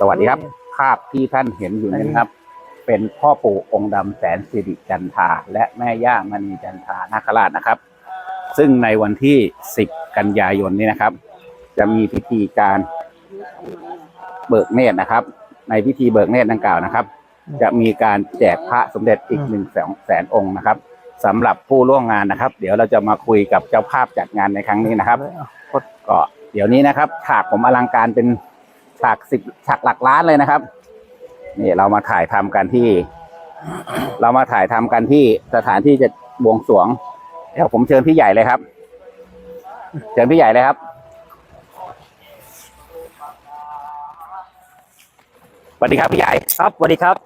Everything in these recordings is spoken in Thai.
สวัสดีครับ ภาพที่ท่านเห็นอยู่นี้นะครับ เป็นพ่อปู่องค์ดำแสนสิริจันทราและแม่ย่ามณีจันทรานาคราชนะครับ ซึ่งในวันที่ 10 กันยายนนี้นะครับ จะมีพิธีการเบิกเนตรนะครับ ในพิธีเบิกเนตรดังกล่าวนะครับ จะมีการแจกพระสมเด็จอีกหนึ่งแสนแสนองค์นะครับสำหรับผู้ร่วมงานนะครับ เดี๋ยวเราจะมาคุยกับเจ้าภาพจัดงานในครั้งนี้นะครับก็เดี๋ยวนี้นะครับฉากผมอลังการเป็น ฉากสิบฉากหลักล้านเลยนะครับ นี่เรามาถ่ายทำกันที่ เรามาถ่ายทำกันที่สถานที่จะบวงสรวง เดี๋ยวผมเชิญพี่ใหญ่เลยครับ เชิญพี่ใหญ่เลยครับ สวัสดีครับพี่ใหญ่ ครับสวัสดีครับ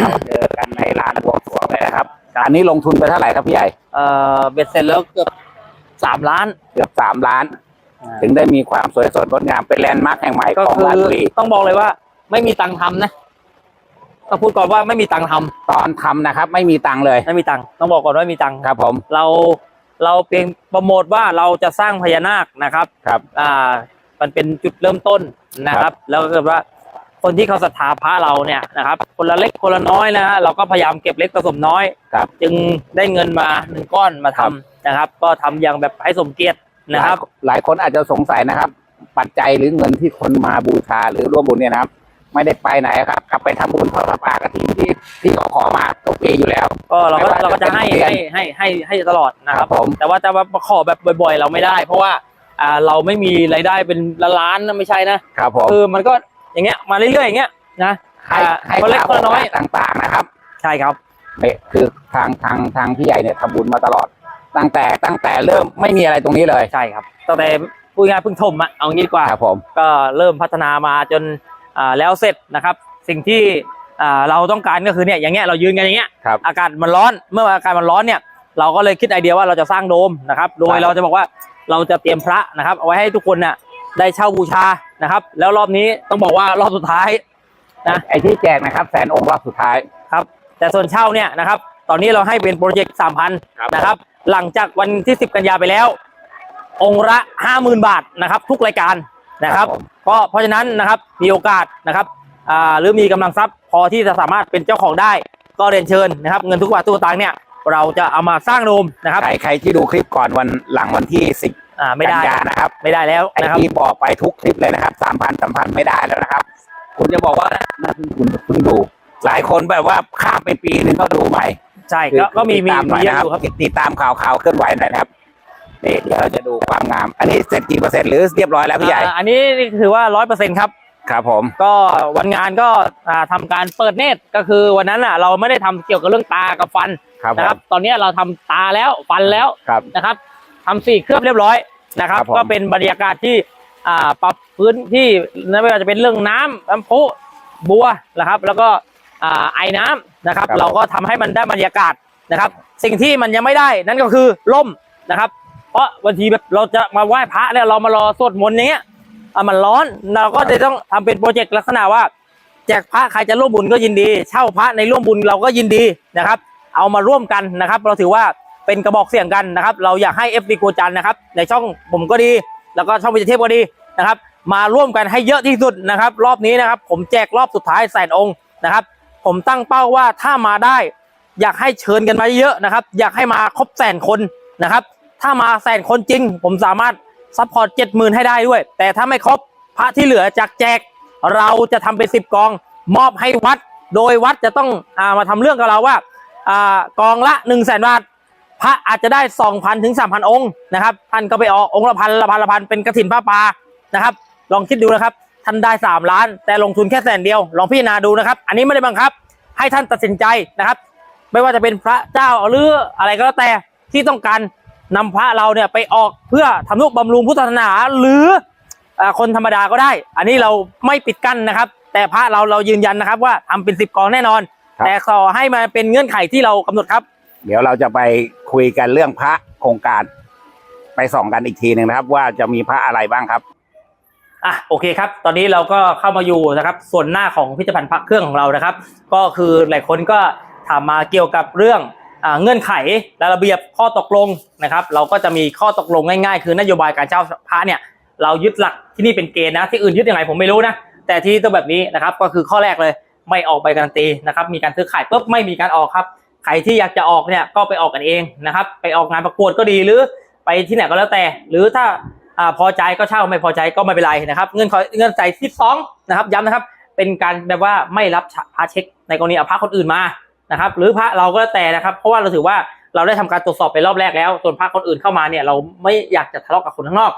เราเจอกันในลานบวงสรวงเลยนะครับ อันนี้ลงทุนไปเท่าไหร่ครับพี่ใหญ่ เอ่อ เบ็ดเสร็จแล้วเกือบสามล้าน เกือบสามล้าน ถึงได้มีความสวยสดงดงามเป็นแลนด์มาร์คแห่งใหม่ก็ของคือราชบุรีต้องบอกเลยว่า ไม่มีตังค์ทำนะต้องพูดก่อนว่าไม่มีตังค์ทำตอนทำนะครับ ไม่มีตังค์เลยไม่มีตังค์ต้องบอกก่อนว่าไม่มีตังค์ครับผมเราเราเพียงโปรโมทว่าเราจะสร้างพญานาคนะครับ ครับ อ่ามันเป็นจุดเริ่มต้นนะครับ แล้วก็เกิดว่าคนที่เขาศรัทธาพระเราเนี่ยนะครับ คนละเล็กคนละน้อยนะฮะเราก็พยายามเก็บเล็กผสมน้อย ครับ จึงได้เงินมาหนึ่งก้อนมาทำนะครับ ก็ทำอย่างแบบให้สมเกียรติ นะครับหลายหลายคนอาจจะสงสัยนะครับ ปัจจัยหรือเงินที่คนมาบูชาหรือร่วมบุญเนี่ยนะครับ ไม่ได้ไปไหนครับ กลับไปทำบุญทอดพระป่ากฐินที่ที่เขาขอมาทุกปีอยู่แล้ว ก็เราก็ไม่ว่าเราก็จะจะเป็นให้เดือนให้ให้ให้ให้ตลอดนะคครัรับบผมแต่ว่าจะมาขอแบบบ่อย ๆ เราไม่ได้ เพราะว่าอ่าเราไม่มีรายได้เป็นล้านๆนะไม่ใช่นะครับผมคือมันก็อย่างเงี้ยมาเรื่อยๆอย่างเงี้ยนะให้อ่าให้คนเล็กข่าวคนละน้อยต่าง ๆ นะครับ ใช่ครับไม่คือทางทางทางพี่ใหญ่เนี่ยทำบุญมาตลอด ตั้งแต่ตั้งแต่เริ่มไม่มีอะไรตรงนี้เลยใช่ครับตั้งแต่พูดง่ายๆเพิ่งถมอะเอางี้ดีกว่าครับผมก็เริ่มพัฒนามาจนอ่าแล้วเสร็จนะครับ สิ่งที่อ่าเราต้องการก็คือเนี่ยอย่างเงี้ยเรายืนกันอย่างเงี้ยครับ อากาศมันร้อนเมื่ออากาศมันร้อนเนี่ย เราก็เลยคิดไอเดียว่าเราจะสร้างโดมนะครับ โดยครับ เราจะบอกว่าเราจะเตรียมพระนะครับ เอาไว้ให้ทุกคนน่ะได้เช่าบูชานะครับ แล้วรอบนี้ต้องบอกว่ารอบสุดท้าย นะ ไอ้ที่แจกนะครับแสนองค์รอบสุดท้าย ครับ แต่ส่วนเช่าเนี่ยนะครับ ตอนนี้เราให้เป็นโปรเจกต์สามพันครับ นะครับ หลังจากวันที่ 10 กันยาไปแล้ว องค์ละห้าหมื่นบาทนะครับ ทุกรายการนะครับผม ก็เพราะฉะนั้นนะครับมีโอกาสนะครับอ่าหรือมีกำลังทรัพย์พอที่จะสามารถเป็นเจ้าของได้ ก็เรียนเชิญนะครับเงินทุกบาททุกสตางค์เนี่ยเราจะเอามาสร้างโดมนะครับใครใครที่ดูคลิปก่อนวันหลังวันที่สิบอ่าไม่ได้กันยานะครับไม่ได้แล้วไอ้นะครับ ที่บอกไปทุกคลิปเลยนะครับสามพันสามพันไม่ได้แล้วนะครับ คุณจะบอกว่านั่นคือคุณเพิ่งดู หลายคนแบบว่าข้ามไปปีนึงก็ดูใหม่ ใช่ก็ก็มีมีติดตามหน่มีอยเยนะอะครับอยู่ครับ ติดตามข่าวข่าวเคลื่อนไหวหน่อยนะครับนี่เดี๋ยวเราจะดูความงาม อันนี้เสร็จกี่เปอร์เซ็นต์หรือเรียบร้อยแล้วพี่ใหญ่อ่าอันนี้นี่ถือว่าร้อยเปอร์เซ็นต์ครับ ครับผม ก็วันงานก็อ่าทำการเปิดเนตรก็คือวันนั้นอะเราไม่ได้ทำเกี่ยวกับเรื่องตากับฟันครับผนะครับมตอนนี้เราทำตาแล้วฟันแล้วครับ นะครับทำสี่เคลือบเรียบร้อยนะครับ ครับผม ก็เป็นบรรยากาศที่อ่าปรับพื้นที่ไม่ว่าจะเป็นเรื่องน้ำน้ำพุบัวนะครับ แล้วก็อ่า ไอ้น้ำนะครับ เราก็ทำให้มันได้บรรยากาศนะครับ สิ่งที่มันยังไม่ได้นั่นก็คือล่มนะครับ เพราะบางทีแบบเราจะมาไหว้พระเนี่ยเรามารอสวดมนต์อย่างเงี้ยอะมันร้อนเราก็จะต้องทำเป็นโปรเจกต์ลักษณะว่าแจกพระใครจะร่วมบุญก็ยินดี เช่าพระในร่วมบุญเราก็ยินดีนะครับ เอามาร่วมกันนะครับ เราถือว่าเป็นกระบอกเสียงกันนะครับ เราอยากให้เอฟดีโกจันนะครับ ในช่องผมก็ดี แล้วก็ช่องวิจเทพก็ดีนะครับ มาร่วมกันให้เยอะที่สุดนะครับ รอบนี้นะครับ ผมแจกรอบสุดท้ายแสนองค์นะครับ ผมตั้งเป้าว่าถ้ามาได้ อยากให้เชิญกันมาเยอะนะครับ อยากให้มาครบแสนคนนะครับ ถ้ามาแสนคนจริง ผมสามารถซัพพอร์ตเจ็ดหมื่นให้ได้ด้วย แต่ถ้าไม่ครบพระที่เหลือจากแจก เราจะทำเป็นสิบกอง มอบให้วัด โดยวัดจะต้องอามาทำเรื่องกับเราว่าอ่ากองละหนึ่งแสนบาทพระอาจจะได้สองพันถึงสามพันองค์นะครับท่านก็ไปออกองค์ละพันละพันละพันเป็นกระถินผ้าป่านะครับ ลองคิดดูนะครับ ท่านได้สามล้าน แต่ลงทุนแค่แสนเดียวลองพิจารณาดูนะครับ อันนี้ไม่ได้บังคับ ให้ท่านตัดสินใจนะครับ ไม่ว่าจะเป็นพระเจ้าหรืออะไรก็แล้วแต่ที่ต้องการนำพระเราเนี่ยไปออกเพื่อทำนุบำรุงพุทธศาสนาหรืออ่าคนธรรมดาก็ได้ อันนี้เราไม่ปิดกั้นนะครับ แต่พระเราเรายืนยันนะครับว่าทำเป็นสิบกองแน่นอนครับแต่ขอให้มาเป็นเงื่อนไขที่เรากำหนดครับ เดี๋ยวเราจะไปคุยกันเรื่องพระโครงการไปส่องกันอีกทีหนึ่งนะครับ ว่าจะมีพระอะไรบ้างครับ อะโอเคครับ ตอนนี้เราก็เข้ามาอยู่นะครับ ส่วนหน้าของพิพิธภัณฑ์พระเครื่องของเรานะครับ ก็คือหลายคนก็ถามมาเกี่ยวกับเรื่องอเงื่อนไขและระเบียบข้อตกลงนะครับ เราก็จะมีข้อตกลงง่ายๆ คือนโยบายการเช่าพระเนี่ยเรายึดหลักที่นี่เป็นเกณฑ์นะที่อื่นยึดยังไงผมไม่รู้นะแต่ที่ต้องแบบนี้นะครับก็คือข้อแรกเลยไม่ออกใบการันตีนะครับมีการซื้อขายปุ๊บไม่มีการออกครับใครที่อยากจะออกเนี่ยก็ไปออกกันเองนะครับไปออกงานประกวดก็ดีหรือไปที่ไหนก็แล้วแต่ หรือถ้า พอใจก็เช่าไม่พอใจก็ไม่เป็นไรนะครับ เงื่อนเงื่อนไขที่สองนะครับย้ำนะครับ เป็นการแบบว่าไม่รับพระเช็ค ในกรณีเอาพระคนอื่นมานะครับ หรือพระเราก็แล้วแต่นะครับ เพราะว่าเราถือว่าเราได้ทำการตรวจสอบไปรอบแรกแล้วส่วนพระคนอื่นเข้ามาเนี่ยเราไม่อยากจะทะเลาะกับคนข้างนอก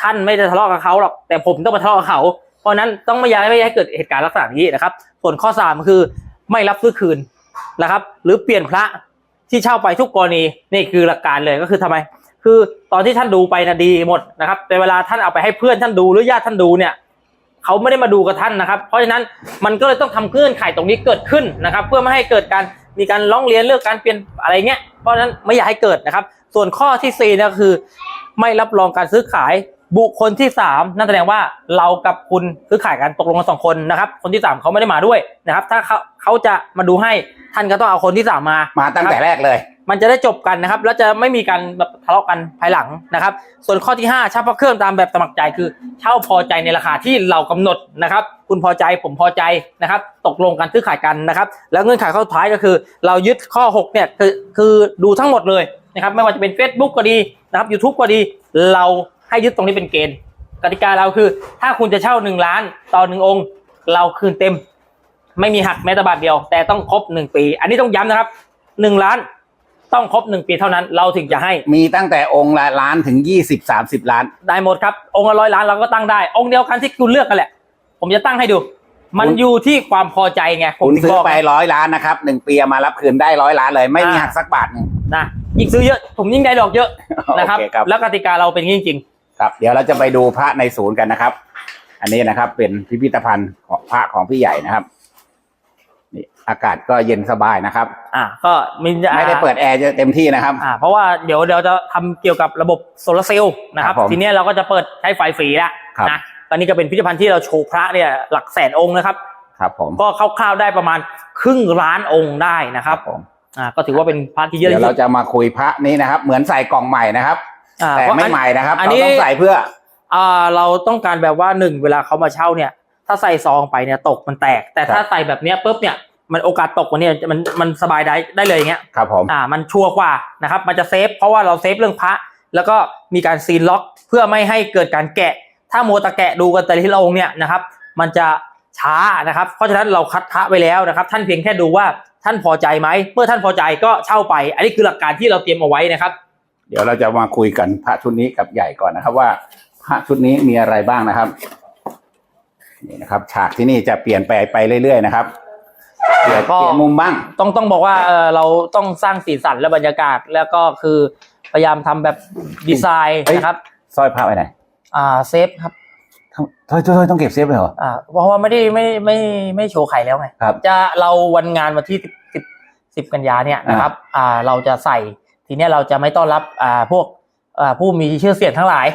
ท่านไม่ได้ทะเลาะกับเขาหรอกแต่ผมต้องมาทะเลาะกับเขา เพราะนั้นต้องไม่อยากให้ไม่ให้เกิดเหตุการณ์ลักษณะนี้นะครับ ส่วนข้อสามคือไม่รับซื้อคืนนะครับ หรือเปลี่ยนพระที่เช่าไปทุกกรณีนี่คือหลักการเลยก็คือทำไม คือตอนที่ท่านดูไปนะดีหมดนะครับ แต่เวลาท่านเอาไปให้เพื่อนท่านดูหรือญาติท่านดูเนี่ยเขาไม่ได้มาดูกับท่านนะครับ เพราะฉะนั้นมันก็เลยต้องทำเงื่อนไขตรงนี้เกิดขึ้นนะครับ เพื่อไม่ให้เกิดการมีการร้องเรียนเรื่องการเปลี่ยนอะไรเงี้ยเพราะฉะนั้นไม่อยากให้เกิดนะครับ ส่วนข้อที่สี่เนี่ยก็คือ ไม่รับรองการซื้อขายบุคคลที่สามนั่นแสดงว่าเรากับคุณซื้อขายกันตกลงกันสองคนนะครับ คนที่สามเขาไม่ได้มาด้วยนะครับ ถ้าเขาเขาจะมาดูให้ท่านก็ต้องเอาคนที่สามมามาตั้งแต่แรกเลย มันจะได้จบกันนะครับ แล้วจะไม่มีการแบบทะเลาะกันภายหลังนะครับ ส่วนข้อที่ 5 เช่าพระเครื่องตามแบบสมัครใจคือ เช่าพอใจในราคาที่เรากำหนดนะครับ คุณพอใจผมพอใจนะครับ ตกลงกันซื้อขายกันนะครับ แล้วเงื่อนไขข้อสุดท้ายก็คือ เรายึดข้อ 6 เนี่ยคือคือดูทั้งหมดเลยนะครับ ไม่ว่าจะเป็น Facebook ก็ดีนะครับ YouTube ก็ดี เราให้ยึดตรงนี้เป็นเกณฑ์กติกาเราคือ ถ้าคุณจะเช่า 1 ล้านต่อหนึ่งองค์ เราคืนเต็ม ไม่มีหักแม้แต่บาทเดียว แต่ต้องครบหนึ่งปี อันนี้ต้องย้ำนะครับหนึ่งล้าน ต้องครบหนึ่งปีเท่านั้นเราถึงจะให้มีตั้งแต่องค์ละล้านถึงยี่สิบสามสิบล้าน ได้หมดครับ องค์ละร้อยล้านเราก็ตั้งได้ องค์เดียวกันที่คุณเลือกกันแหละ ผมจะตั้งให้ดู มันคุณอยู่ที่ความพอใจไงผมคุณถึงซื้บออกไปร้อยล้านนะครับหนึ่งปีเอามารับคืนได้ร้อยล้านเลยไม่มีอ่าหักสักบาทหนึง นะยิ่งซื้อเยอะ ผมยิ่งได้ดอกเยอะนะครับ โอเคครับ แล้วกติกาเราเป็นอย่างนี้จริงครับ เดี๋ยวเราจะไปดูพระในศูนย์กันนะครับ อันนี้นะครับเป็นพิพิธภัณฑ์ของพระของพี่ใหญ่นะครับนี่ อากาศก็เย็นสบายนะครับๆอ่าก็มีไม่ได้เปิดแอร์เต็มที่นะครับ อ่าเพราะว่าเดี๋ยวเดี๋ยวจะทำเกี่ยวกับระบบโซลาร์เซลล์นะครับครับผมทีเนี้ยเราก็จะเปิดใช้ไฟฟรีแล้วครับนะตอนนี้ก็เป็นพิพิธภัณฑ์ที่เราโชว์พระเนี่ยหลักแสนองค์นะครับ ครับผมก็คร่าวๆได้ประมาณครึ่งล้านองค์ได้นะครับผมอ่าก็ถือว่าเป็นพระที่เยอะเดี๋ยวที่เราสุดจะมาคุยพระนี้นะครับ เหมือนใส่กล่องใหม่นะครับอ่าแต่เพราะไม่อันใหม่นะครับอันเรานี้ต้องใส่เพื่ออ่าเราต้องการแบบว่าหนึ่งเวลาเขามาเช่าเนี่ย ถ้าใส่ซองไปเนี่ยตกมันแตก แต่ถ้าครับใส่แบบเนี้ยปุ๊บเนี่ย มันโอกาสตกกว่าเนี่ยมันมันสบายได้ได้เลยอย่างเงี้ยครับผมอ่ามันชัวร์กว่านะครับ มันจะเซฟเพราะว่าเราเซฟเรื่องพระ แล้วก็มีการซีนล็อกเพื่อไม่ให้เกิดการแกะ ถ้ามัวแตะแกะดูกันแต่ละองค์เนี่ยนะครับ มันจะช้านะครับ เพราะฉะนั้นเราคัดพระไว้แล้วนะครับ ท่านเพียงแค่ดูว่าท่านพอใจไหม เมื่อท่านพอใจก็เช่าไป อันนี้คือหลักการที่เราเตรียมเอาไว้นะครับ เดี๋ยวเราจะมาคุยกันพระชุดนี้กับใหญ่ก่อนนะครับว่าพระชุดนี้มีอะไรบ้างนะครับนี่นะครับ ฉากที่นี่จะเปลี่ยนไปไปเรื่อยๆนะครับ เปลี่ยนก็เปลี่ยนมุมบ้าง ต้องต้องบอกว่าเออเราต้องสร้างสีสันและบรรยากาศแล้วก็คือพยายามทำแบบดีไซน์เฮ้ย นะครับ สร้อยพระไปไหนอ่าเซฟครับทำทำไมต้องเก็บเซฟเลยเหรอ อ่าเพราะว่าไม่ได้ไม่ไม่ไม่โชว์ไข่แล้วไงครับ จะเราวันงานวันที่สิบสิบสิบกันยาเนี่ยนะครับ อ่าเราจะใส่ทีเนี้ยเราจะไม่ต้อนรับอ่าพวกอ่าผู้มีชื่อเสียงทั้งหลาย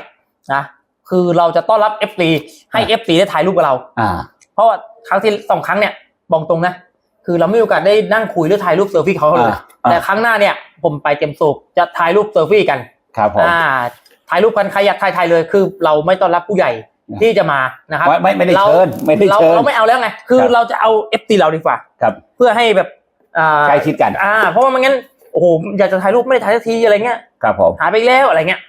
นะคือเราจะต้อนรับ f อให้ f อได้ถ่ายรูปกับเรา อ่า เพราะว่าครั้งที่สองครั้งเนี่ยบอกตรงนะ คือเราไม่มีโอกาสได้นั่งคุยหรือถ่ายรูปเซลฟี่เขาเลยอ่าอ่าแต่ครั้งหน้าเนี่ย ผมไปเต็มสูบจะถ่ายรูปเซลฟี่กัน ครับผมอ่าถ่ายรูปกันใครอยากถ่ายถ่ายเลย คือ เราไม่ต้อนรับผู้ใหญ่นะที่จะมานะครับไม่ไม่ไม่ได้ราเชิญไม่ได้เราเชิญเราไม่เอาแล้วไงคือครับเราจะเอาเอฟตีเราดีกว่าครับ เพื่อให้แบบอ่าใกล้ชิดกัน อ่า เพราะว่ามันงั้นโอ้โหอยากจะถ่ายรูปไม่ได้ถ่ายสักทีอะไรเงี้ยครับผมหายไปอีกแล้วอะไรเงี้ย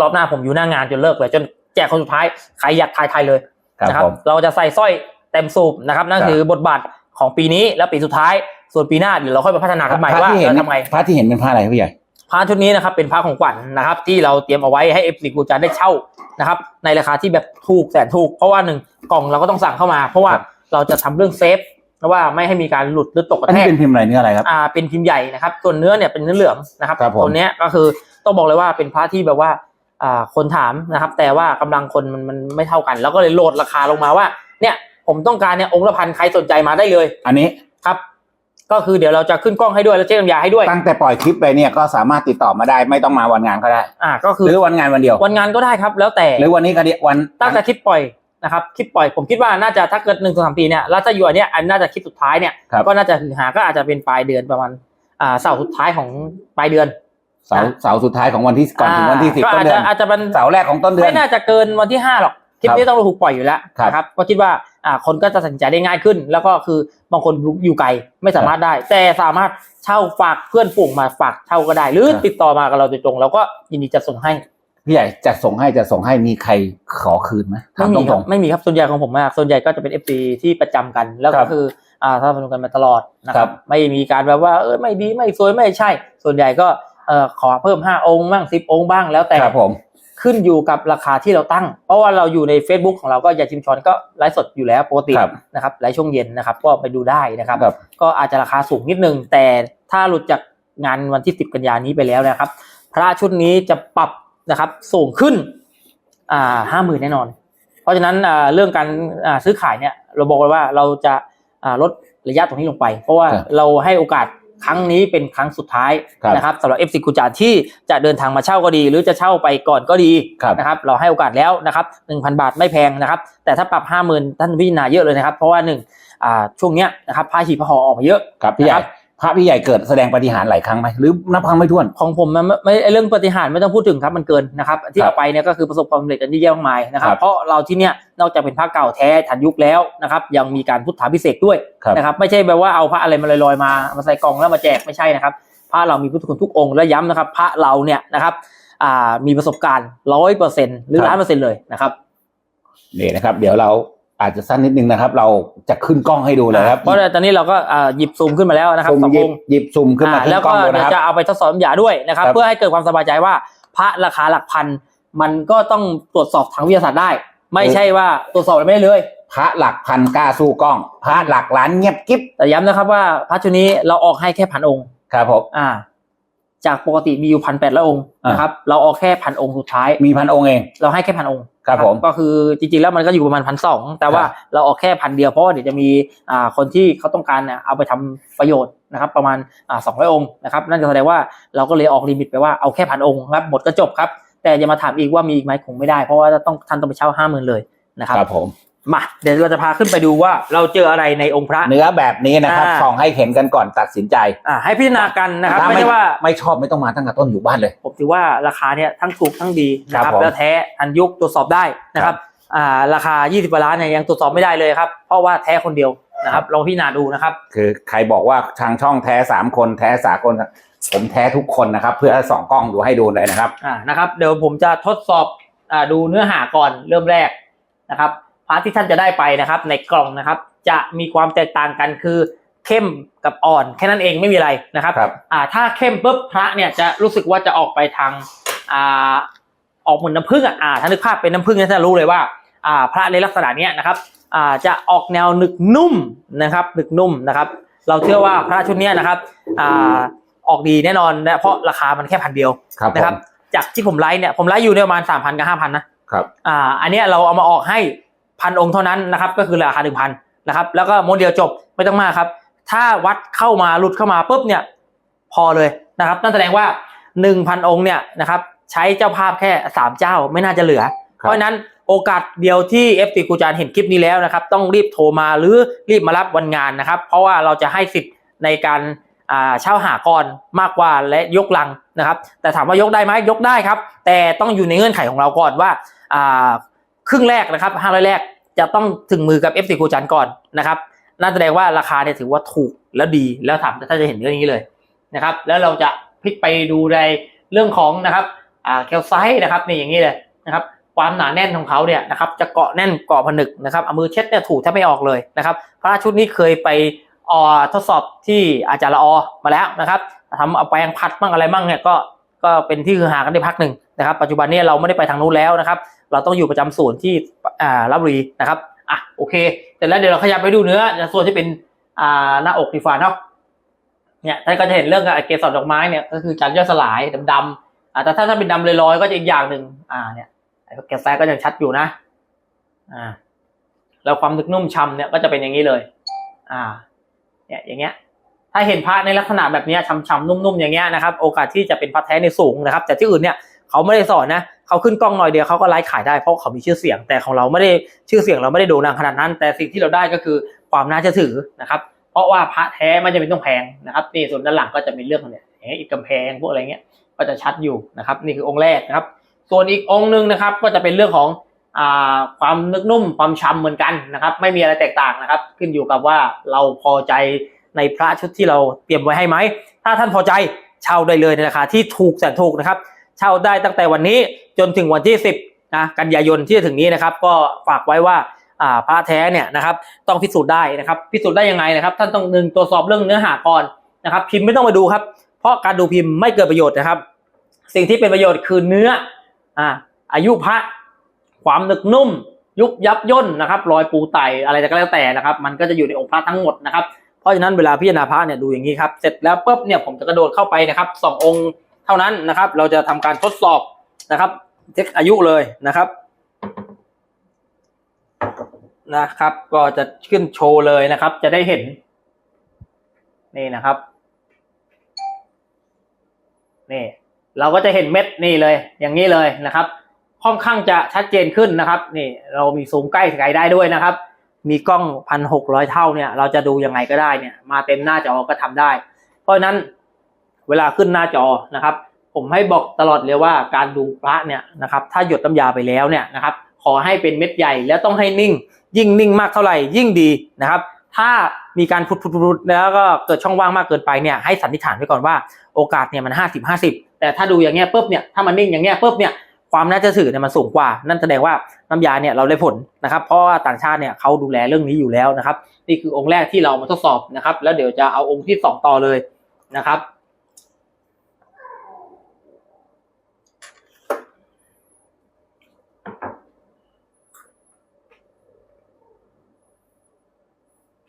รอบหน้าผมอยู่หน้างานจนเลิกเลยจนแจกคนสุดท้ายใครอยากถ่ายถ่ายเลยครับนะครัผบมเราจะใส่สร้อยเต็มสูบนะครับนั่นครับคือบทบาท ของปีนี้และปีสุดท้าย ส่วนปีหน้าเดี๋ยวเราค่อยมาพัฒนากันใหม่พระว่าที่เห็นเราทำไงพระที่เห็นเป็นพระอะไรครับพี่ใหญ่พระชุดนี้นะครับเป็นพระของขวัญนะครับ ที่เราเตรียมเอาไว้ให้เอฟซีบูจารได้เช่านะครับ ในราคาที่แบบถูกแสนถูก เพราะว่าหนึ่งกล่องเราก็ต้องสั่งเข้ามา เพราะว่าครับเราจะทำเรื่องเซฟเพราะว่าไม่ให้มีการหลุดหรือตกกอันระแทนี้กเป็นพิมพ์อะไรเนื้ออะไรครับอ่าเป็นพิมพ์ใหญ่นะครับส่วนเนื้อเนี่ยเป็นเนื้อเหลืองนะครับครับผมตัวเนี้ยก็คือต้องบอกเลยว่าเป็นพระที่แบบว่าอ่าคนถามนะครับ แต่ว่ากำลังคนมันมันไม่เท่ากัน แล้วก็เลยโหลดราคาลงมาว่าเนี่ย ผมต้องการเนี่ยองค์ละพันใครสนใจมาได้เลยอันนี้ครับ ก็คือเดี๋ยวเราจะขึ้นกล้องให้ด้วยแล้วเจ๊น้ำยาให้ด้วยตั้งแต่ปล่อยคลิปไปเนี่ยก็สามารถติดต่อมาได้ไม่ต้องมาวันงานก็ได้ อ่าก็คือหรือวันงานวันเดียว วันงานก็ได้ครับ แล้วแต่หรือวันนี้ก็เดียววันตั้งแต่คลิปปล่อยนะครับคลิปปล่อยผมคิดว่าน่าจะถ้าเกิดหนึ่งสองสามปีเนี่ยแล้วถ้าอยู่อันเนี้ยอันน่าจะคลิปสุดท้ายเนี่ยครับก็น่าจะหือหาก็อาจจะเป็นปลายเดือนประมาณอ่าเสาร์สุดท้ายของปลายเดือนเสาร์เสาร์สุดท้ายของวันที่ก่อนถึงวันที่สิบก็ต้นอาจเดือจะนอาจจะเป็นเสาร์แรกของต้นเดือนไม่น่าจะเกินวันที่ห้าหรอกคลิปนี้ต้องถูกปล่อยอยู่แล้วครับนะครับก็คิดว่า อ่าคนก็จะตัดสินใจได้ง่ายขึ้น แล้วก็คือบางคนอยู่ไกลไม่สามารถได้ แต่สามารถเช่าฝากเพื่อนฝูงมาฝากเช่าก็ได้ หรือครับติดต่อมากับเราโดยตรงเราก็ยินดีจะส่งให้พี่ใหญ่จะส่งให้จะส่งให้มีใครขอคืนไหมถาไม่มมีตครรับงไม่มีครับส่วนใหญ่ของผมมากส่วนใหญ่ก็จะเป็นเอฟซีที่ประจำกันแล้วครัก็บคืออ่าสนับสนุนกันมาตลอดนะคครัรับบไม่มีการแบบว่าเออไม่ดีไม่สวยไม่ใช่ ส่วนใหญ่ก็เอ่อขอเพิ่มห้าองค์บ้างสิบองค์บ้างแล้วแต่ๆครับผม ขึ้นอยู่กับราคาที่เราตั้ง เพราะว่าเราอยู่ใน Facebook ของเราก็ยาชิมชอนก็ไลฟ์สดอยู่แล้วปกติครับนะครับไลฟ์ช่วงเย็นนะครับ ก็ไปดูได้นะครับ ครับ ก็อาจจะราคาสูงนิดนึง แต่ถ้าหลุดจากงานวันที่ 10 กันยานี้ไปแล้วนะครับ พระชุดนี้จะปรับนะครับสูงขึ้นอ่าห้าหมื่นแน่นอน เพราะฉะนั้นอ่าเรื่องการอ่าซื้อขายเนี่ยเราบอกเลยว่าเราจะอ่าลดระยะตรงนี้ลงไป เพราะว่าครับ เราให้โอกาส ครั้งนี้เป็นครั้งสุดท้ายครับนะครับสำหรับ FC กุจารที่จะเดินทางมาเช่าก็ดี หรือจะเช่าไปก่อนก็ดีครับนะครับเราให้โอกาสแล้วนะครับ1,000 บาทไม่แพงนะครับ แต่ถ้าปรับ 50,000 ท่านพิจารณาเยอะเลยนะครับ เพราะว่าหนึ่งอ่าช่วงเนี้ยนะครับผ้าหีบผ้าห่อออกมาเยอะครับพี่ใหญ่นะครับ พระพี่ใหญ่เกิดแสดงปาฏิหารย์หลายครั้งไหมหรือนับครั้งไม่ถ้วน ของผมมันไม่ไม่ไอ้เรื่องปฏิหารย์ไม่ต้องพูดถึงครับมันเกินนะครับ ที่ครับเอาไปเนี่ยก็คือประสบความสำเร็จกันเยอะแยะมากมายนะครับ ครับเพราะเราที่เนี่ยนอกจากเป็นพระเก่าแท้ทันยุคแล้วนะครับยังมีการพุทธาพิเศษกด้วยครับนะครับ ไม่ใช่แบบว่าเอาพระอะไรมาลอยๆมามาใส่กล่องแล้วมาแจกไม่ใช่นะครับพระเรามีพุทธคุณทุกองค์และย้ำนะครับ พระเราเนี่ยนะครับอ่ามีประสบการณ์ร้อยเปอร์เซ็นต์หรือครับ ล้านเปอร์เซ็นต์เลยนะครับ นี่นะครับ เดี๋ยวเรา อาจจะสั้นนิดนึงนะครับ เราจะขึ้นกล้องให้ดูเลยครับเพราะตอนนี้เราก็อ่าหยิบซูมขึ้นมาแล้วนะครับซูมสองหยิอบงค์หยิบซูมขึ้นมาอ่าขึ้นแล้วกล้ก็องดูเดี๋นะยวครับจะเอาไปทดสอบน้ำยาด้วยนะครับครับ เพื่อให้เกิดความสบายใจว่าพระราคาหลักพัน มันก็ต้องตรวจสอบทางวิทยาศาสตร์ได้ ไม่ใช่ว่าตรวจสอบอะไรไม่ได้เลย พระหลักพันกล้าสู้กล้อง พระหลักล้านเงียบกิ๊บแต่ย้ำนะครับว่าพระชุดนี้เราออกให้แค่พันองค์ครับผมอ่า จากปกติมีอยู่พันแปดร้อยองค์อ่านนะครับ เราออกแค่พันองค์สุดท้ายมีพันองค์เอง เราให้แค่พันองค์ ครับผมก็คือจริงๆแล้วมันก็อยู่ประมาณพันสองแต่ว่าครับเราออกแค่พันเดียวเพราะว่าเดี๋ยวจะมีอ่าคนที่เขาต้องการเนี่ยเอาไปทำประโยชน์นะครับประมาณอ่าสองร้อยองค์นะครับนั่นก็แสดงว่าเราก็เลยออกลิมิตไปว่าเอาแค่พันองค์ครับหมดก็จบครับ แต่อย่ามาถามอีกว่ามีอีกไหมคงไม่ได้ เพราะว่าต้องท่านต้องไปเช่าห้าหมื่นเลยนะครับครับผม มาเดี๋ยวเราจะพาขึ้นไปดูว่าเราเจออะไรในองค์พระ เนื้อแบบนี้นะครับอ่าส่องให้เห็นกันก่อนตัดสินใจอ่าให้พิจารณากันนะครับถ้าไม่ไม่ใช่ว่าไม่ชอบไม่ต้องมาตั้งแต่ต้นอยู่บ้านเลย ผมถือว่าราคาเนี่ยทั้งถูกทั้งดีนะคครัรับบผมแล้วแท้ทันยุคตรวจสอบได้นะครับอ่าราคา 20กว่าล้านเนี่ยยังตรวจสอบไม่ได้เลยครับ เพราะว่าแท้คนเดียวนะครับลองพิจารณาดูนะครับ คือใครบอกว่าทางช่องแท้สามคนแท้สากลผมแท้ทุกคนนะครับ เพื่อส่องกล้องดูให้ดูเลยนะครับอ่านะครับ เดี๋ยวผมจะทดสอบอ่าดูเนื้อหาก่อนเริ่มแรกนะครับ พาร์ทที่ท่านจะได้ไปนะครับ ในกล่องนะครับ จะมีความแตกต่างกันคือเข้มกับอ่อนแค่นั้นเองไม่มีอะไรนะครับครับอ่าถ้าเข้มปุ๊บพระเนี่ยจะรู้สึกว่าจะออกไปทางอ่าออกเหมือนน้ำผึ้งอะอ่าถ้านึกภาพเป็นน้ำผึ้งเนี่ยจะรู้เลยว่าอ่าพระในลักษณะเนี้ยนะครับอ่าจะออกแนวหนึกนุ่มนะครับหนึกนุ่มนะครับ เราเชื่อว่าพระชุดเนี้ยนะครับอ่าออกดีแน่นอนนะเพราะราคามันแค่พันเดียวครับผนะครับมจากที่ผมไลฟ์เนี่ยผมไลฟ์อยู่เนี่ยประมาณสามพันกับห้าพันนะครับอ่าอันเนี้ยเราเอามาออกให้ พันองค์เท่านั้นนะครับก็คือราคาหนึ่งพันนะครับแล้วก็ม้วนเดียวจบไม่ต้องมากครับ ถ้าวัดเข้ามาหลุดเข้ามาปุ๊บเนี่ยพอเลยนะครับ นั่นแสดงว่าหนึ่งพันองค์เนี่ยนะครับใช้เจ้าภาพแค่สามเจ้าไม่น่าจะเหลือครับเพราะฉะนั้นโอกาสเดียวที่ f อฟกูจารเห็นคลิปนี้แล้วนะครับ ต้องรีบโทรมาหรือรีบมารับวันงานนะครับ เพราะว่าเราจะให้สิทธิ์ในการอ่าเช่าหากรมากกว่าและยกลังนะครับ แต่ถามว่ายกได้ไหมยกได้ครับ แต่ต้องอยู่ในเงื่อนไขของเราก่อนว่าอ่า ครึ่งแรกนะครับห้าร้อยแรกจะต้องถึงมือกับ f อฟกูจารก่อนนะครับนั่นแสดงว่าราคาเนี่ยถือว่าถูกแล้วดีแล้วถามถ้าจะเห็นเรื่องนี้เลยนะครับ แล้วเราจะพลิกไปดูในเรื่องของนะครับอ่าแคลไซต์นะครับนี่อย่างนี้เลยนะครับ ความหนาแน่นของเขาเนี่ยนะครับ จะเกาะแน่นเกาะผนึกนะครับเอามือเช็ดเนี่ยถูกแทบไม่ออกเลยนะครับ พระชุดนี้เคยไปออทดสอบที่อาจารย์ละออมาแล้วนะครับทำเอาแปรงพัดบ้างอะไรบ้างเนี่ยก็ก็เป็นที่คือหากันได้พักหนึ่งนะครับ ปัจจุบันนี่ยเราไม่ได้ไปทางนู้นแล้วนะครับ เราต้องอยู่ประจำศูนย์ที่อ่าลบบุรีนะครับอะโอเคเสร็จแล้วเดี๋ยวเราขยับไปดูเนื้อส่วนที่เป็นอ่าหน้าอกดีฟ้าเนาะเนี่ยท่านก็จะเห็นเรื่องเกสรดอกไม้เนี่ยก็คือการย่อยสลายดำๆอ่าแต่ถ้าถ้าเป็นดำลอยๆก็จะอีกอย่างหนึ่งอ่าเนี่ยไอ้แกะแซก็ยังชัดอยู่นะอ่าแล้วความนึกนุ่มช่ำเนี่ยก็จะเป็นอย่างนี้เลย อ่า เนี่ยอย่างเงี้ย ถ้าเห็นพระในลักษณะแบบนี้ช่ำๆนุ่มๆอย่างเงี้ยนะครับ โอกาสที่จะเป็นพระแท้ในสูงนะครับ แต่ที่อื่นเนี่ย เขาไม่ได้สอนนะเขาขึ้นกล้องหน่อยเดียวเขาก็ไลฟ์ขายได้เพราะเขามีชื่อเสียง แต่ของเราไม่ได้ชื่อเสียงเราไม่ได้โด่งดังขนาดนั้น แต่สิ่งที่เราได้ก็คือความน่าเชื่อถือนะครับ เพราะว่าพระแท้ไม่จำเป็นต้องแพงนะครับนี่ส่วนด้านหลังก็จะมีเรื่องของเนี่ยอย่างเงี้ยอีกกำแพงพวกอะไรเงี้ยก็จะชัดอยู่นะครับ นี่คือองค์แรกนะครับ ส่วนอีกองค์หนึ่งนะครับ ก็จะเป็นเรื่องของอความนึกนุ่มความช้ำเหมือนกันนะครับ ไม่มีอะไรแตกต่างนะครับ ขึ้นอยู่กับว่าเราพอใจในพระชุดที่เราเตรียมไว้ให้ไหมถ้าท่านพอใจเช่าได้เลยในราคาที่ถูกแสนถูกนะครับ เช่าได้ตั้งแต่วันนี้จนถึงวันที่ 10นะกันยายนที่จะถึงนี้นะครับ ก็ฝากไว้ว่าอ่าพระแท้เนี่ยนะครับ ต้องพิสูจน์ได้นะครับ พิสูจน์ได้ยังไงนะครับ ท่านต้องหนึ่งตรวจสอบเรื่องเนื้อหาก่อนนะครับ พิมพ์ไม่ต้องมาดูครับ เพราะการดูพิมพ์ไม่เกิดประโยชน์นะครับ สิ่งที่เป็นประโยชน์คือเนื้ออ่าอายุพระความหนึกนุ่ม ยุบยับย่นนะครับรอยปูไตอะไรก็แล้วแต่นะครับ มันก็จะอยู่ในองค์พระทั้งหมดนะครับเพราะฉะนั้นเวลาพิจารณาพระเนี่ยดูอย่างนี้ครับเสร็จแล้วปุ๊บเนี่ยผมจะกระโดดเข้าไปนะครับสององค์ ท่านั้นนะครับ เราจะทำการทดสอบนะครับเช็คอายุเลยนะครับนะครับ ก็จะขึ้นโชว์เลยนะครับ จะได้เห็น นี่นะครับนี่เราก็จะเห็นเม็ดนี่เลย อย่างนี้เลยนะครับ ค่อนข้างจะชัดเจนขึ้นนะครับ นี่เรามีซูมใกล้ไกลได้ด้วยนะครับ มีกล้องพันหกร้อยเท่าเนี่ย เราจะดูยังไงก็ได้เนี่ย มาเต็มหน้าจอก็ทำได้ เพราะฉะนั้น เวลาขึ้นหน้าจอนะครับ ผมให้บอกตลอดเลยว่าการดูพระเนี่ยนะครับถ้าหยดน้ำยาไปแล้วเนี่ยนะครับขอให้เป็นเม็ดใหญ่แล้วต้องให้นิ่ง ยิ่งนิ่งมากเท่าไหร่ยิ่งดีนะครับ ถ้ามีการพุดๆแล้วก็เกิดช่องว่างมากเกินไปเนี่ยให้สันนิษฐานไว้ก่อนว่าโอกาสเนี่ยมันห้าสิบห้าสิบแต่ถ้าดูอย่างเงี้ยปุ๊บเนี่ยถ้ามันนิ่งอย่างเงี้ยปุ๊บเนี่ยความน่าจะถือเนี่ยมันสูงกว่า นั่นแสดงว่าน้ำยาเนี่ยเราได้ผลนะครับเพราะว่าต่างชาติเนี่ยเขาดูแลเรื่องนี้อยู่แล้วนะครับ นี่คือองค์แรกที่เรามาทดสอบนะครับ แล้วเดี๋ยวจะเอาองค์ที่สองต่อเลยนะครับ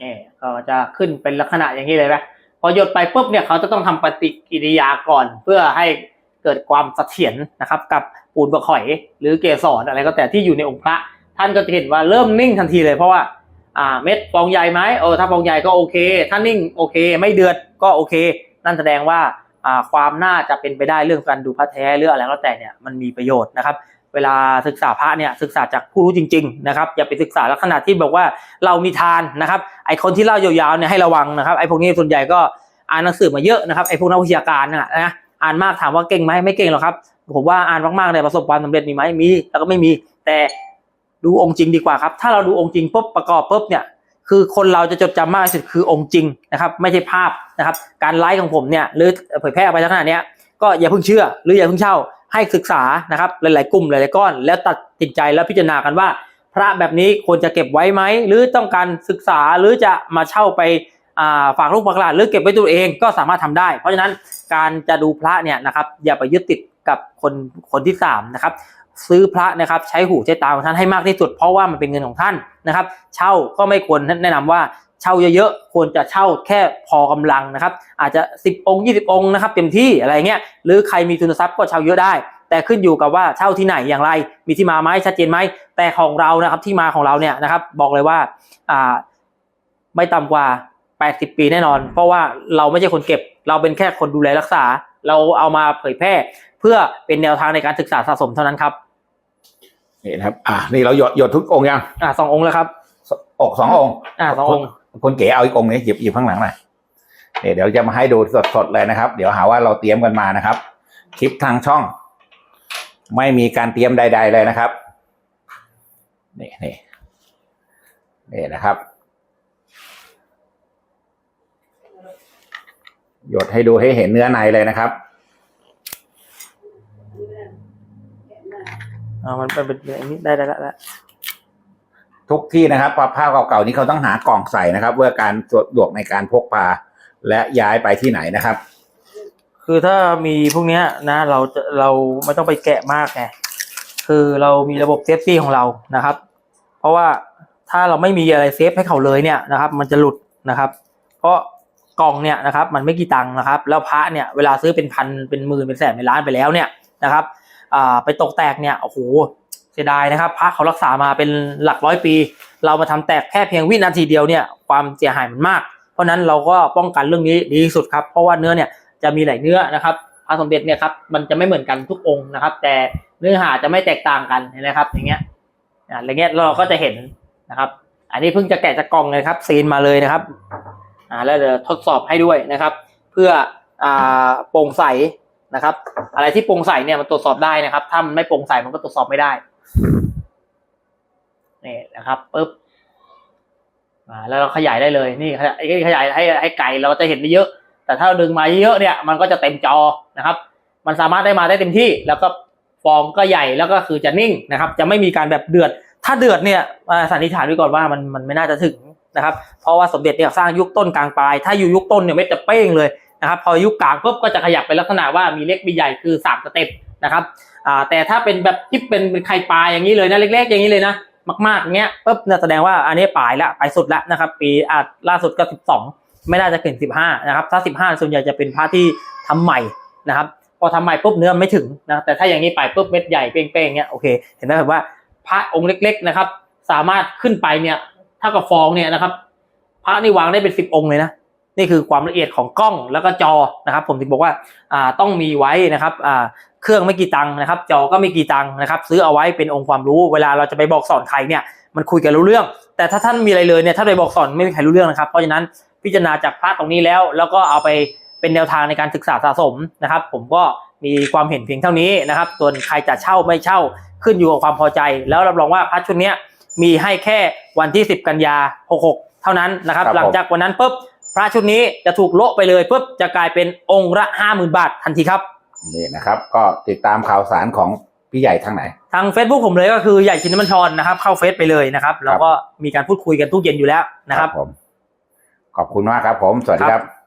นี่ก็จะขึ้นเป็นลักษณะอย่างนี้เลยไหมพอหยดไปปุ๊บเนี่ยเขาจะต้องทำปฏิกิริยาก่อนเพื่อให้เกิดความเสถียรนะครับ กับปูนบะข่อย หรือเกสรอะไรก็แต่ที่อยู่ในองค์พระ ท่านก็จะเห็นว่าเริ่มนิ่งทันทีเลยเพราะว่าอ่าเม็ดฟองใหญ่ไหมเออถ้าฟองใหญ่ก็โอเค ถ้านิ่งโอเค ไม่เดือดก็โอเค นั่นแสดงว่าอ่าความน่าจะเป็นไปได้เรื่องการดูพระแท้หรืออะไรก็แต่เนี่ยมันมีประโยชน์นะครับ เวลาศึกษาพระเนี่ยศึกษาจากผู้รู้จริง ๆ นะครับ อย่าไปศึกษาลักษณะที่บอกว่าเรามีทานนะครับ ไอคนที่เล่ายาวๆเนี่ยให้ระวังนะครับไอพวกนี้ส่วนใหญ่ก็อ่านหนังสือมาเยอะนะครับไอพวกนักวิชาการนะนะอ่านมากถามว่าเก่งไหมไม่เก่งหรอกครับ ผมว่าอ่านมากๆเนี่ยประสบความสำเร็จมีไหมมีแล้วก็ไม่มีแต่ดูองค์จริงดีกว่าครับ ถ้าเราดูองค์จริงปุ๊บประกอบปุ๊บเนี่ยคือคนเราจะจดจำมากที่สุดคือองค์จริงนะครับไม่ใช่ภาพนะครับ การไลฟ์ของผมเนี่ยหรือเผยแพร่ไปลักษณะเนี้ยก็อย่าเพิ่งเชื่อหรืออย่าเพิ่งเช่า ให้ศึกษานะครับหลาย ๆ กลุ่มหลาย ๆ ก้อน แล้วตัดสินใจแล้วพิจารณากันว่า พระแบบนี้ควรจะเก็บไว้ไหมหรือต้องการศึกษาหรือจะมาเช่าไปาฝากลูกฝากหลานหรือเก็บไว้ตัวเองก็สามารถทำได้ เพราะฉะนั้นการจะดูพระเนี่ยนะครับอย่าไปยึดติดกับคนคนที่สามนะครับซื้อพระนะครับใช้หูใช้ตาของท่านให้มากที่สุด เพราะว่ามันเป็นเงินของท่านนะครับ เช่าก็ไม่ควรแนะนำว่า เช่าเยอะๆ ควรจะเช่าแค่พอกำลังนะครับ อาจจะ 10 องค์ 20 องค์นะครับเต็มที่อะไรเงี้ยหรือใครมีทุนทรัพย์ก็เช่าเยอะได้ แต่ขึ้นอยู่กับว่าเช่าที่ไหนอย่างไร มีที่มาไหมชัดเจนไหมแต่ของเรานะครับที่มาของเราเนี่ยนะครับบอกเลยว่าอ่าไม่ต่ำกว่า 80 ปีแน่นอน เพราะว่าเราไม่ใช่คนเก็บ เราเป็นแค่คนดูแลรักษา เราเอามาเผยแพร่ เพื่อเป็นแนวทางในการศึกษาสะสมเท่านั้นครับนี่นะครับ อ่านี่เราหยดหยดทุกองค์ยัง อ่าสององค์แล้วครับอกสององค์ อ่าสององค์ คุณเก๋เอาอีกองนี้หยิบหยิบข้างหลังหน่อยเดี๋ยวจะมาให้ดูสดๆเลยนะครับ เดี๋ยวหาว่าเราเตรียมกันมานะครับ คลิปทางช่อง ไม่มีการเตรียมใด ๆเลยนะครับนี่นี่นี่นะครับ หยดให้ดูให้เห็นเนื้อในเลยนะครับอ่ามันเป็นเป็นอันนี้ได้ได้ได้ได้ ทุกที่นะครับผ้าเก่าๆนี้เขาต้องหากล่องใส่นะครับเพื่อการสะดวกในการพกพาและย้ายไปที่ไหนนะครับ คือถ้ามีพวกเนี้ยนะเราจะเราไม่ต้องไปแกะมากไงคือเรามีระบบเซฟตี้ของเรานะครับ เพราะว่าถ้าเราไม่มีอะไรเซฟให้เขาเลยเนี่ยนะครับ มันจะหลุดนะครับ เพราะกล่องเนี่ยนะครับ มันไม่กี่ตังค์นะครับ แล้วพระเนี่ยเวลาซื้อเป็นพันเป็นหมื่นเป็นแสนเป็นล้านไปแล้วเนี่ยนะครับ อ่าไปตกแตกเนี่ยโอ้โห เสียดายนะครับพระเขารักษามาเป็นหลักร้อยปี เรามาทำแตกแค่เพียงวินาทีเดียวเนี่ยความเสียหายมันมาก เพราะนั้นเราก็ป้องกันเรื่องนี้ดีที่สุดครับ เพราะว่าเนื้อเนี่ยจะมีหลายเนื้อนะครับพระสมเด็จเนี่ยครับมันจะไม่เหมือนกันทุกองค์นะครับ แต่เนื้อหาจะไม่แตกต่างกันนะครับ อย่างเงี้ยอ่าอย่างเงี้ยเราก็จะเห็นนะครับ อันนี้เพิ่งจะแกะจากกล่องเลยครับซีนมาเลยนะครับอ่าแล้วเดี๋ยวทดสอบให้ด้วยนะครับ เพื่ออ่าโปร่งใสนะครับ อะไรที่โปร่งใสเนี่ยมันตรวจสอบได้นะครับ ถ้ามันไม่โปร่งใสมันก็ตรวจสอบไม่ได้ นี่นะครับปุ๊บอ่าแล้วเราขยายได้เลยนี่ขยายขยายให้ให้ไก่เราจะเห็นได้เยอะ แต่ถ้าเราดึงมาเยอะเนี่ย มันก็จะเต็มจอนะครับ มันสามารถได้มาได้เต็มที่ แล้วก็ฟองก็ใหญ่แล้วก็คือจะนิ่งนะครับ จะไม่มีการแบบเดือด ถ้าเดือดเนี่ยอ่าสันนิษฐานไว้ก่อนว่ามันมันไม่น่าจะถึงนะครับ เพราะว่าสมเด็จเนี่ยสร้างยุคต้นกลางปลาย ถ้าอยู่ยุคต้นเนี่ยเม็ดจะเป้งเลยนะครับ พอยุคกลางปุ๊บก็จะขยับไปลักษณะว่ามีเล็กมีใหญ่คือสามสเต็ปนะครับ อ่าแต่ถ้าเป็นแบบที่เป็นไข่ปลาอย่างนี้เลยนะเล็ก ๆ อย่างนี้เลยนะมากๆอย่างเงี้ยปุ๊บเนี่ยแสดงว่าอันนี้ปลายละปลายสุดละนะครับ ปีอ่าล่าสุดก็สิบสองไม่น่าจะถึงสิบห้านะครับ ถ้าสิบห้าส่วนใหญ่จะเป็นพระที่ทำใหม่นะครับ พอทำใหม่ปุ๊บเนื้อไม่ถึงนะแต่ถ้าอย่างนี้ไปปุ๊บเม็ดใหญ่เป้งๆเนี้ยโอเคเห็นไหมครับว่าพระองค์เล็ก ๆนะครับ สามารถขึ้นไปเนี่ยถ้ากับฟองเนี่ยนะครับพระนี่วางได้เป็นสิบองค์เลยนะนี่คือความละเอียดของกล้องแล้วก็จอนะครับ ผมถึงบอกว่าอ่าต้องมีไว้นะครับอ่า เครื่องไม่กี่ตังค์นะครับ จอก็ไม่กี่ตังค์นะครับ ซื้อเอาไว้เป็นองค์ความรู้ เวลาเราจะไปบอกสอนใครเนี่ยมันคุยกันรู้เรื่อง แต่ถ้าท่านมีอะไรเลยเนี่ยถ้าไปบอกสอนไม่มีใครรู้เรื่องนะครับ เพราะฉะนั้นพิจารณาจากพระตรงนี้แล้ว แล้วก็เอาไปเป็นแนวทางในการศึกษาสะสมนะครับ ผมก็มีความเห็นเพียงเท่านี้นะครับส่วนใครจะเช่าไม่เช่าขึ้นอยู่กับความพอใจ แล้วรับรองว่าพระชุดเนี้ยมีให้แค่วันที่ 10 กันยา 66 เท่านั้นนะครับครับผมหลังจากวันนั้นปุ๊บพระชุดนี้จะถูกโละไปเลยปุ๊บจะกลายเป็นองค์ละห้าหมื่นบาททันทีครับ นี่นะครับ ก็ติดตามข่าวสารของพี่ใหญ่ทางไหน ทาง Facebook ผมเลยก็คือใหญ่ชินมันชรนะครับ เข้าเฟซไปเลยนะครับ แล้วก็มีการพูดคุยกันทุกเย็นอยู่แล้วนะครับผมขอบคุณมากครับผม สวัสดีครับ